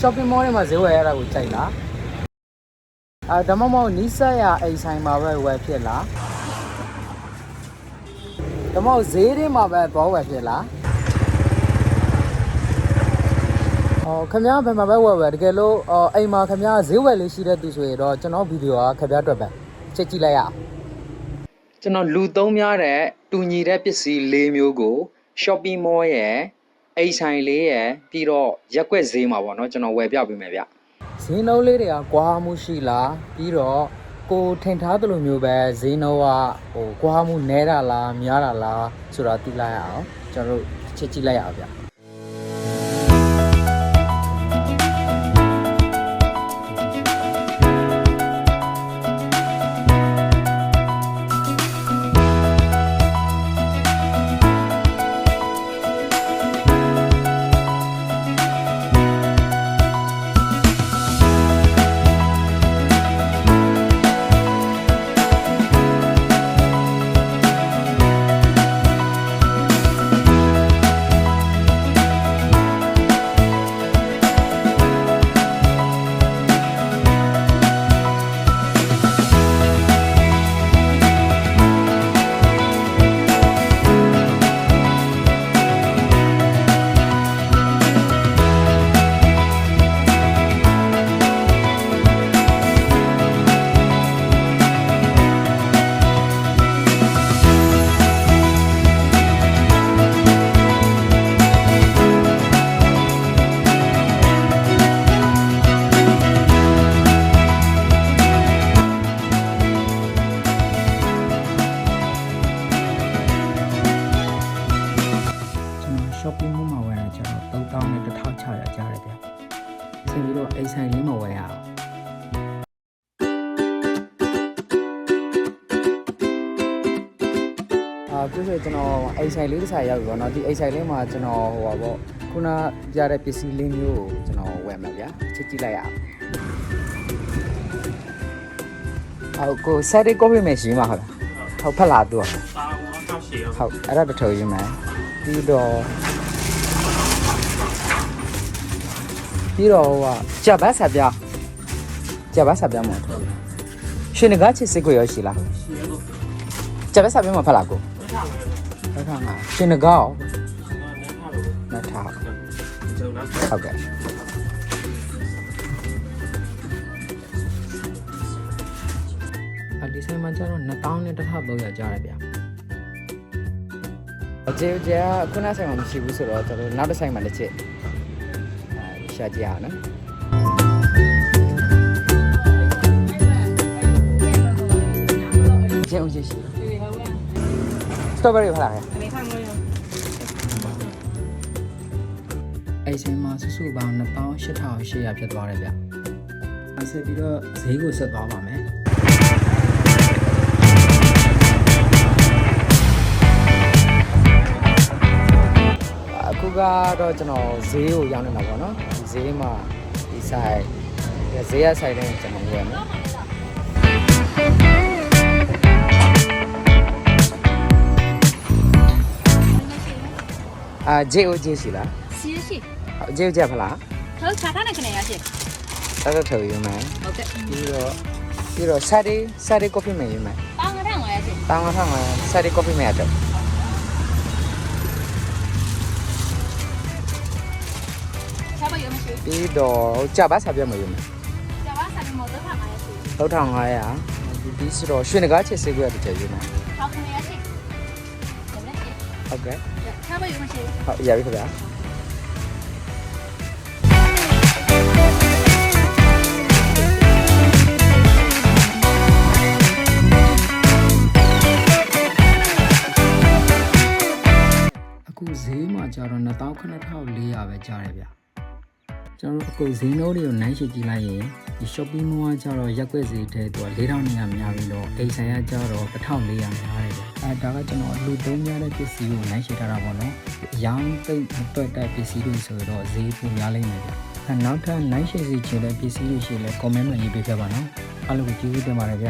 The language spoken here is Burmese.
shopping mall တွေမှာဈေးဝယ်ရတာကိုကြိုက်လားအဲဒါမှမဟုတ်နီးစပ်ရအိမ်ဆိုင်မှာပဲဝယ်ဖြစ်လားဒါမှမဟုတ်ဈေးတွေမှာပဲဘောဝယ်ဖြစ်လားဟောခင်ဗျားဘယ်မှာပဲဝယ်ဝယ်တကယ်လို့အော်အိမ်မှာခင်ဗျားဈေးဝယ်လေးရှိတဲ့သူဆိုရင်တော့ကျွန်တော်ဗီဒီယိုကခင်ဗျားအတွက်ပဲချက်ကြည့်လိုက်ရအောင်ကျွန်တော်လူသုံးများတဲ့တူညီတဲ့ပစ္စည်း၄မျိုးကို shopping mall ရဲ့ အိမ်ဆိုင်လေးရဲ့ပြီးတော့ရက်ွက်ဈေးမှာပေါ့နော်ကျွန်တော်ဝယ်ပြပေးမယ်ဗျဈေးနှုန်းလေးတွေကကွာမှုရှိလားပြီးတော့ကိုထင်ထားသလိုမျိုးပဲဈေးနှုန်းကဟိုကွာမှုနည်းတာလားများတာလားဆိုတာသိလိုက်ရအောင်ကျွန်တော်တို့ချက်ကြည့်လိုက်ရအောင်ဗျ ဆက်ပြီးတော့အိမ်ဆိုင်လေးမှာဝယ်ရအောင်အာခုဆိုကျွန်တော်အိမ်ဆိုင်လေးတစ်ဆိုင်ရောက်ပြီပေါ့နော်ဒီအိမ်ဆိုင်လေးမှာကျွန်တော်ဟိုပါပေါ့ခုနပြတဲ့ပစ္စည်းလေးမျိုးကိုကျွန်တော်ဝယ်မှာဗျာချက်ကြည့်လိုက်ရအောင်ဟုတ်ကိုဆက်ရီကော်ဖီမရှိမှာဟုတ်လားဟုတ်ဖက်လာသူကစာဝါကရှေရောဟုတ်အဲ့ဒါတစ်ထုံရင်းမယ်ပြီးတော့ ပြီးတော့ဟိုကကြက်ဘတ်ဆက်ပြကြက်ဘတ်ဆက်ပြမဟုတ်ဘူးရှင်ငါချစ်စစ်ကိုရရှိလားရှေရောကြက်ဘတ်ဆက်ပြမဖတ်လားကိုဘယ်ထားလဲဘယ်ခါမှာရှင်ငါရောနဲ့ထားလို့လက်ထားကျွန်တော်ဟုတ်ကဲ့အဒီဆိုင်မှာကျတော့2000နဲ့1300ကြားရတယ်ဗျအကျေကျေကခုနဆိုင်မှာမရှိဘူးဆိုတော့ကျွန်တော်နောက်တစ်ဆိုင်မှာတစ်ချက်အဲ ရှာကြည့်ရအောင်နော်ကျင်းဦးရှိရှိစတော်ဘယ်ရီဖလားအဲ့ဆိုင်မှာစုစုပေါင်း2800ဖြစ်သွားတယ်ဗျအဆက်ပြီးတော့ဈေးကိုဆက်သွားပါမယ် ကတော့ကျွန်တော်ဈေးကိုရောက်နေတာပေါ့နော်ဒီဈေးမှာဒီဆိုင်ဒီဈေးရဆိုင်တဲ့ကျွန်တော်ဝယ်မယ်အာဂျေအိုဂျေရှိလားစီးရှိဟုတ်ဂျေအိုဂျေဖလားဟုတ်ချာထားနေခနေရရှိဆက်ဆက်ထုတ်ယူမယ်ဟုတ်ကဲ့ပြီးတော့ပြီးတော့ Saturday Saturday coffee မယ်ယူမယ်ပေါင်းငါးထောင်ရရှိတောင်းငါထားမှာ Saturday coffee မယ်တော့ချာပါရမ ပြီးတော့ကြပါစားပြမယ်ယူမယ်ချာပါစာမောတော့ဖာမှာရရှိ3500ဒီပြီးဆိုတော့ရွှေနဂါချစ်စေးကွက်တစ်ချက်ယူမယ်ဟောက်ခနေရရှိဒါနဲ့ဟုတ်ကဲ့ချာပါရမရှိဟုတ်ရပြီခင်ဗျာအခုဈေးမှာကျတော့29400ပဲကြားတယ်ဗျ ကျွန်တော်တို့အခုဈေးနှုန်းတွေကိုနိုင်ရှိကြည့်လိုက်ရင်ဒီ shopping mall ကကျတော့ရက်ွက်ဈေးထဲသူက4200များပြီးတော့အိမ်ဆိုင်ကကျတော့1400များတယ်ဗျအဲဒါကကျွန်တော်လူသုံးများတဲ့ပစ္စည်းကိုနိုင်ရှိထားတာပေါ့နော်အရောင်းသိပ်မတွက်တဲ့ပစ္စည်းတွေဆိုတော့ဈေးပိုများလိမ့်မယ်ဗျအဲနောက်ထပ်နိုင်ရှိစီချင်တဲ့ပစ္စည်းတွေရှိလဲ comment မှာရေးပေးခဲ့ပါနော်အားလုံးကိုကျေးဇူးတင်ပါတယ်ဗျ